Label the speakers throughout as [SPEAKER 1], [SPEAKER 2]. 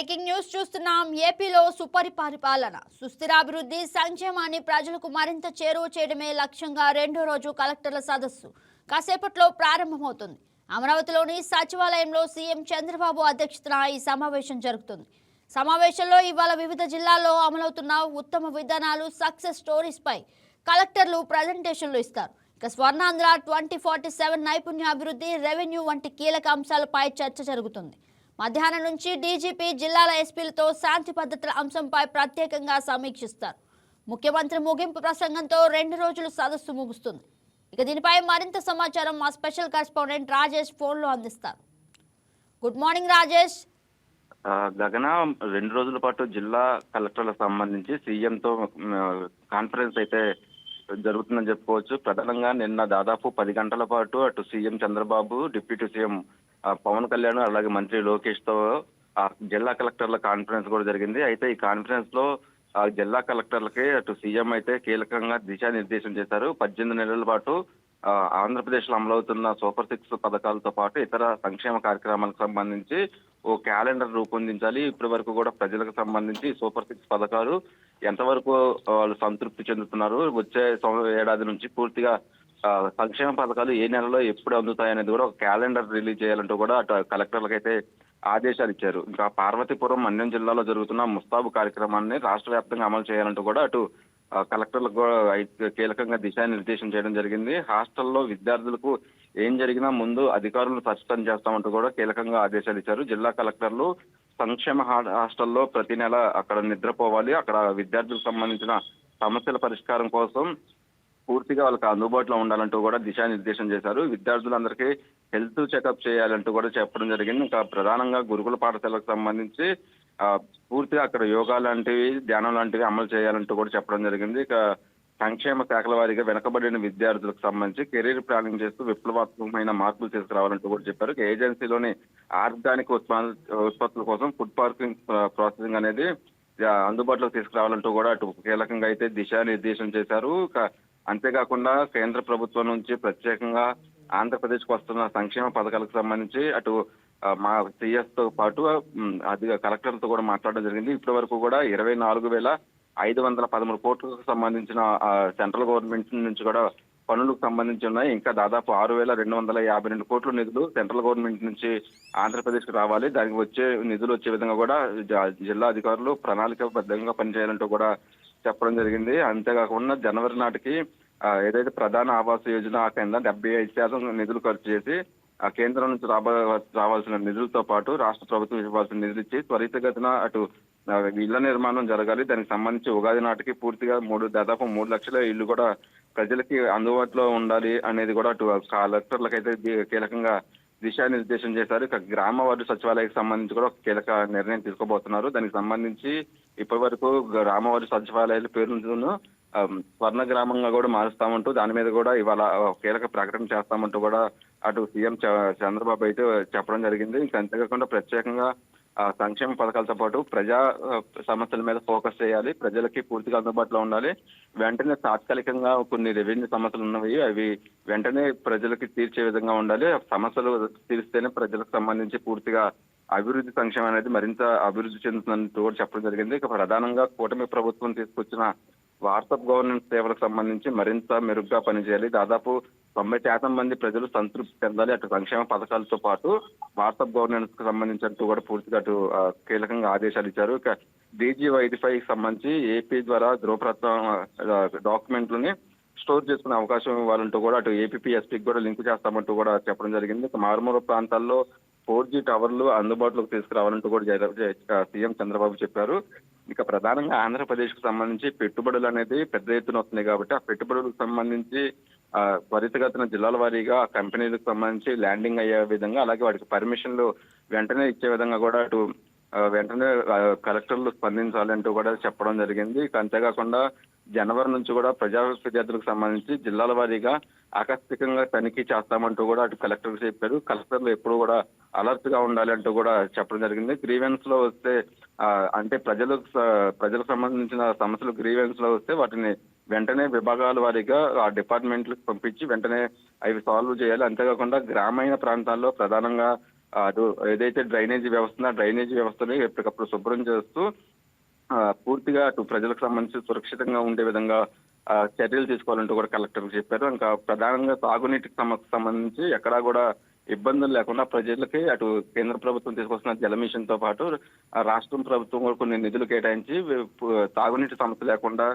[SPEAKER 1] Breaking news చూస్తున్నాం. ఏపీలో సుపరిపాలన సుస్థిరాభివృద్ధి సంక్షేమాన్ని ప్రజలకు మరింత చేరువ చేయడమే లక్ష్యంగా రెండో రోజు కలెక్టర్ల సదస్సు. కాసేపట్లో ప్రారంభమవుతుంది. అమరావతిలోని సచివాలయంలో సీఎం చంద్రబాబు అధ్యక్షతన ఈ సమావేశం జరుగుతుంది. సమావేశంలో ఇవాళ వివిధ జిల్లాల్లో అమలవుతున్న ఉత్తమ విధానాలు సక్సెస్ స్టోరీస్పై కలెక్టర్లు ప్రజెంటేషన్లు ఇస్తారు. ఇక స్వర్ణాంధ్ర ట్వంటీ ఫార్టీ సెవెన్ నైపుణ్యాభివృద్ధి రెవెన్యూ వంటి కీలక అంశాలపై చర్చ జరుగుతుంది. మధ్యాహ్నం నుంచి డీజీపీ జిల్లాల ఎస్పీలతో శాంతి భద్రతల అంశంపై ప్రత్యేకంగా సమీక్షిస్తారు. ముఖ్యమంత్రి ముగింపు ప్రసంగంతో రెండు రోజులు సదస్సు ముగుస్తుంది. ఇక దీనిపై మరింత సమాచారం మా స్పెషల్ కరెస్పాండెంట్ రాజేష్ ఫోన్లో అందిస్తారు. Good morning Rajesh.
[SPEAKER 2] గగన రెండు రోజుల పాటు జిల్లా కలెక్టర్లకు సంబంధించి సీఎంతో కాన్ఫరెన్స్ అయితే జరుగుతుందని చెప్పుకోవచ్చు. ప్రధానంగా నిన్న దాదాపు పది గంటల పాటు అటు CM Chandrababu deputy CM Pawan Kalyan అలాగే మంత్రి లోకేష్తో ఆ జిల్లా కలెక్టర్ల కాన్ఫరెన్స్ కూడా జరిగింది. అయితే ఈ కాన్ఫరెన్స్లో ఆ జిల్లా కలెక్టర్లకి అటు సీఎం అయితే కీలకంగా దిశానిర్దేశం చేశారు. పద్దెనిమిది నెలల పాటు ఆంధ్రప్రదేశ్లో అమలవుతున్న సూపర్ సిక్స్ పథకాలతో పాటు ఇతర సంక్షేమ కార్యక్రమాలకు సంబంధించి ఓ క్యాలెండర్ రూపొందించాలి. ఇప్పటి వరకు కూడా ప్రజలకు సంబంధించి సూపర్ సిక్స్ పథకాలు ఎంతవరకు వాళ్ళు సంతృప్తి చెందుతున్నారు? వచ్చే ఏడాది నుంచి పూర్తిగా సంక్షేమ పథకాలు ఏ నెలలో ఎప్పుడు అందుతాయి అనేది కూడా ఒక క్యాలెండర్ రిలీజ్ చేయాలంటూ కూడా అటు కలెక్టర్లకు అయితే ఆదేశాలు ఇచ్చారు. ఇంకా పార్వతీపురం మన్యం జిల్లాలో జరుగుతున్న ముస్తాబు కార్యక్రమాన్ని రాష్ట్ర వ్యాప్తంగా అమలు చేయాలంటూ కూడా అటు కలెక్టర్లకు కూడా కీలకంగా దిశానిర్దేశం చేయడం జరిగింది. హాస్టల్లో విద్యార్థులకు ఏం జరిగినా ముందు అధికారులను స్పష్టం చేస్తామంటూ కూడా కీలకంగా ఆదేశాలు ఇచ్చారు. జిల్లా కలెక్టర్లు సంక్షేమ హాస్టల్లో ప్రతి నెల అక్కడ నిద్రపోవాలి. అక్కడ విద్యార్థులకు సంబంధించిన సమస్యల పరిష్కారం కోసం పూర్తిగా వాళ్ళకి అందుబాటులో ఉండాలంటూ కూడా దిశానిర్దేశం చేశారు. విద్యార్థులందరికీ హెల్త్ చెకప్ చేయాలంటూ కూడా చెప్పడం జరిగింది. ఇంకా ప్రధానంగా గురుకుల పాఠశాలకు సంబంధించి పూర్తిగా అక్కడ యోగా లాంటివి ధ్యానం లాంటివి అమలు చేయాలంటూ కూడా చెప్పడం జరిగింది. ఇక సంక్షేమ శాఖల వారీగా వెనకబడిన విద్యార్థులకు సంబంధించి కెరీర్ ప్లానింగ్ చేస్తూ విప్లవాత్మకమైన మార్పులు తీసుకురావాలంటూ కూడా చెప్పారు. ఏజెన్సీలోని ఆర్గానిక్ ఉత్పా- ఉత్పత్తుల కోసం ఫుడ్ పార్కింగ్ ప్రాసెసింగ్ అనేది అందుబాటులోకి తీసుకురావాలంటూ కూడా అటు కీలకంగా అయితే దిశానిర్దేశం చేశారు. అంతేకాకుండా కేంద్ర ప్రభుత్వం నుంచి ప్రత్యేకంగా ఆంధ్రప్రదేశ్కి వస్తున్న సంక్షేమ పథకాలకు సంబంధించి అటు మా సిఎస్తో పాటు అది కలెక్టర్లతో కూడా మాట్లాడడం జరిగింది. ఇప్పటి వరకు కూడా ఇరవై నాలుగు వేల ఐదు వందల పదమూడు కోట్లకు సంబంధించిన సెంట్రల్ గవర్నమెంట్ నుంచి కూడా పనులకు సంబంధించి ఉన్నాయి. ఇంకా దాదాపు ఆరు వేల రెండు వందల యాభై రెండు కోట్ల నిధులు సెంట్రల్ గవర్నమెంట్ నుంచి ఆంధ్రప్రదేశ్కి రావాలి. దానికి వచ్చే నిధులు వచ్చే విధంగా కూడా జిల్లా అధికారులు ప్రణాళికబద్ధంగా పనిచేయాలంటూ కూడా చెప్పడం జరిగింది. అంతేకాకుండా జనవరి నాటికి ఏదైతే ప్రధాన ఆవాస్ యోజన కింద డెబ్బై ఐదు శాతం నిధులు ఖర్చు చేసి ఆ కేంద్రం నుంచి రాబ రావాల్సిన నిధులతో పాటు రాష్ట్ర ప్రభుత్వం ఇవ్వాల్సిన నిధులు ఇచ్చి త్వరితగతిన అటు ఇళ్ళ నిర్మాణం జరగాలి. దానికి సంబంధించి ఉగాది నాటికి పూర్తిగా మూడు దాదాపు మూడు లక్షల ఇల్లు కూడా ప్రజలకి అందుబాటులో ఉండాలి అనేది కూడా అటు కలెక్టర్లకు అయితే కీలకంగా దిశానిర్దేశం చేశారు. ఇక గ్రామ వార్డు సచివాలయానికి సంబంధించి కూడా ఒక కీలక నిర్ణయం తీసుకోబోతున్నారు. దానికి సంబంధించి ఇప్పటి వరకు గ్రామ వార్డు సచివాలయాల పేరును స్వర్ణ గ్రామంగా కూడా మారుస్తామంటూ దాని మీద కూడా ఇవాళ కీలక ప్రకటన చేస్తామంటూ కూడా అటు సీఎం చ- చంద్రబాబు అయితే చెప్పడం జరిగింది. ఇంకా అంతేకాకుండా ప్రత్యేకంగా సంక్షేమ పథకాలతో పాటు ప్రజా సమస్యల మీద ఫోకస్ చేయాలి. ప్రజలకి పూర్తిగా అందుబాటులో ఉండాలి. వెంటనే తాత్కాలికంగా కొన్ని రెవెన్యూ సమస్యలు ఉన్నవి అవి వెంటనే ప్రజలకి తీర్చే విధంగా ఉండాలి. సమస్యలు తీరిస్తేనే ప్రజలకు సంబంధించి పూర్తిగా అభివృద్ధి సంక్షేమం అనేది మరింత అభివృద్ధి చెందుతుందని కూడా చెప్పడం జరిగింది. ఇక ప్రధానంగా కూటమి ప్రభుత్వం తీసుకొచ్చిన వాట్సాప్ గవర్నెన్స్ సేవలకు సంబంధించి మరింత మెరుగ్గా పనిచేయాలి. దాదాపు తొంభై శాతం మంది ప్రజలు సంతృప్తి చెందాలి. అటు సంక్షేమ పథకాలతో పాటు వాట్సాప్ గవర్నెన్స్కు సంబంధించినట్టు కూడా పూర్తిగా అటు కీలకంగా ఆదేశాలు ఇచ్చారు. ఇక డీజీ వైడిఫై సంబంధించి ఏపీ ద్వారా ధ్రువపత్రం డాక్యుమెంట్లని స్టోర్ చేసుకునే అవకాశం ఇవ్వాలంటూ కూడా అటు ఏపీఎస్పీకి కూడా లింక్ చేస్తామంటూ కూడా చెప్పడం జరిగింది. మారుమూల ప్రాంతాల్లో ఫోర్ జీ టవర్లు అందుబాటులోకి తీసుకురావాలంటూ కూడా సీఎం చంద్రబాబు చెప్పారు. ఇక ప్రధానంగా ఆంధ్రప్రదేశ్కు సంబంధించి పెట్టుబడులు అనేది పెద్ద ఎత్తున వస్తున్నాయి కాబట్టి ఆ పెట్టుబడులకు సంబంధించి త్వరితగతిన జిల్లాల వారీగా ఆ కంపెనీలకు సంబంధించి ల్యాండింగ్ అయ్యే విధంగా అలాగే వాటికి పర్మిషన్లు వెంటనే ఇచ్చే విధంగా కూడా అటు వెంటనే కలెక్టర్లు స్పందించాలంటూ కూడా చెప్పడం జరిగింది. అంతేకాకుండా జనవరి నుంచి కూడా ప్రజా ఫిర్యాదులకు సంబంధించి జిల్లాల వారీగా ఆకస్మికంగా తనిఖీ చేస్తామంటూ కూడా అటు కలెక్టర్ చెప్పారు. కలెక్టర్లు ఎప్పుడు కూడా అలర్ట్గా ఉండాలి అంటూ కూడా చెప్పడం జరిగింది. గ్రీవెన్స్లో వస్తే అంటే ప్రజలకు ప్రజలకు సంబంధించిన సమస్యలు గ్రీవెన్స్లో వస్తే వాటిని వెంటనే విభాగాల వారీగా ఆ డిపార్ట్మెంట్లకు పంపించి వెంటనే అవి సాల్వ్ చేయాలి. అంతేకాకుండా గ్రామీణ ప్రాంతాల్లో ప్రధానంగా అటు ఏదైతే డ్రైనేజీ వ్యవస్థ ఉందో డ్రైనేజీ వ్యవస్థని ఎప్పటికప్పుడు శుభ్రం చేస్తూ పూర్తిగా అటు ప్రజలకు సంబంధించి సురక్షితంగా ఉండే విధంగా చర్యలు తీసుకోవాలంటూ కూడా కలెక్టర్ చెప్పారు. ఇంకా ప్రధానంగా తాగునీటికి సంబంధించి ఎక్కడా కూడా ఇబ్బందులు లేకుండా ప్రజలకి అటు కేంద్ర ప్రభుత్వం తీసుకొస్తున్న జల తో పాటు ఆ, రాష్ట్రం ప్రభుత్వం కూడా కొన్ని నిధులు కేటాయించి తాగునీటి సమస్య లేకుండా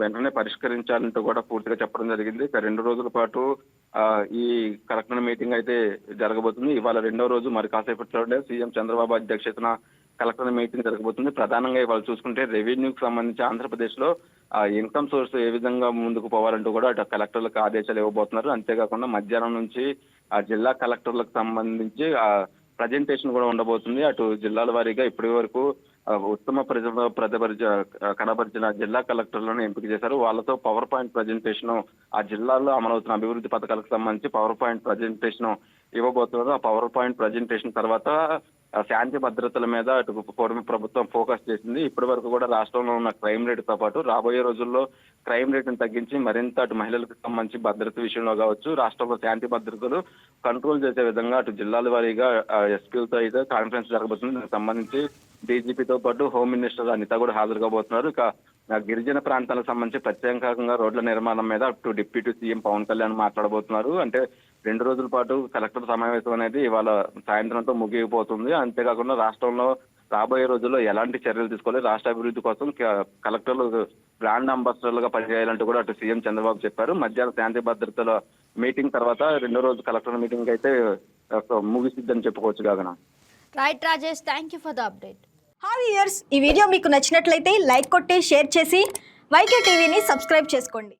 [SPEAKER 2] వెంటనే పరిష్కరించాలంటూ కూడా పూర్తిగా చెప్పడం జరిగింది. రెండు రోజుల పాటు ఈ కలెక్టర్ మీటింగ్ అయితే జరగబోతుంది. ఇవాళ రెండో రోజు మరి కాసేపట్లోనే సీఎం చంద్రబాబు అధ్యక్షతన కలెక్టర్ మీటింగ్ జరగబోతుంది. ప్రధానంగా ఇవాళ చూసుకుంటే రెవెన్యూకి సంబంధించి ఆంధ్రప్రదేశ్లో ఇన్కమ్ సోర్స్ ఏ విధంగా ముందుకు పోవాలంటూ కూడా అటు కలెక్టర్లకు ఆదేశాలు ఇవ్వబోతున్నారు. అంతేకాకుండా మధ్యాహ్నం నుంచి ఆ జిల్లా కలెక్టర్లకు సంబంధించి ఆ ప్రజెంటేషన్ కూడా ఉండబోతుంది. అటు జిల్లాల వారీగా ఇప్పటి వరకు ఉత్తమ ప్రజ ప్రతిపరిచ కనపరిచిన జిల్లా కలెక్టర్లను ఎంపిక చేశారు. వాళ్ళతో పవర్ పాయింట్ ప్రజెంటేషన్ ఆ జిల్లాలో అమలవుతున్న అభివృద్ధి పథకాలకు సంబంధించి పవర్ పాయింట్ ప్రజెంటేషన్ ఇవ్వబోతున్నారు. ఆ పవర్ పాయింట్ ప్రజెంటేషన్ తర్వాత శాంతి భద్రతల మీద అటు కూటమి ప్రభుత్వం ఫోకస్ చేసింది. ఇప్పటి వరకు కూడా రాష్ట్రంలో ఉన్న క్రైమ్ రేటుతో పాటు రాబోయే రోజుల్లో క్రైమ్ రేటును తగ్గించి మరింత అటు మహిళలకు సంబంధించి భద్రత విషయంలో కావచ్చు రాష్ట్రంలో శాంతి భద్రతలు కంట్రోల్ చేసే విధంగా అటు జిల్లాల వారీగా ఎస్పీలతో అయితే కాన్ఫరెన్స్ జరగబోతుంది. దానికి సంబంధించి డీజీపీతో పాటు హోమ్ మినిస్టర్ అనిత కూడా హాజరు కాబోతున్నారు. ఇక గిరిజన ప్రాంతాలకు సంబంధించి ప్రత్యేకంగా రోడ్ల నిర్మాణం మీద అటు డిప్యూటీ సీఎం పవన్ కళ్యాణ్ మాట్లాడబోతున్నారు. అంటే రెండు రోజుల పాటు కలెక్టర్ సమావేశం అనేది ఇవాళ సాయంత్రంతో ముగిపోతుంది అంతేకాకుండా రాష్ట్రంలో రాబోయే రోజుల్లో ఎలాంటి చర్యలు తీసుకోవాలి? రాష్ట్ర అభివృద్ధి కోసం కలెక్టర్లు బ్రాండ్ అంబాసిడర్లుగా పనిచేయాలంటూ కూడా అటు సీఎం చంద్రబాబు చెప్పారు. మధ్యాహ్నం శాంతి భద్రతల మీటింగ్ తర్వాత రెండో రోజు కలెక్టర్ మీటింగ్ అయితే ముగిసిద్దని చెప్పుకోవచ్చు కాగన
[SPEAKER 1] right Rajesh thank you for the update.
[SPEAKER 3] Hi years? ఈ వీడియో మీకు నచ్చినట్లయితే లైక్ కొట్టి షేర్ చేసి వైకే టీవీని సబ్స్క్రైబ్ చేసుకోండి.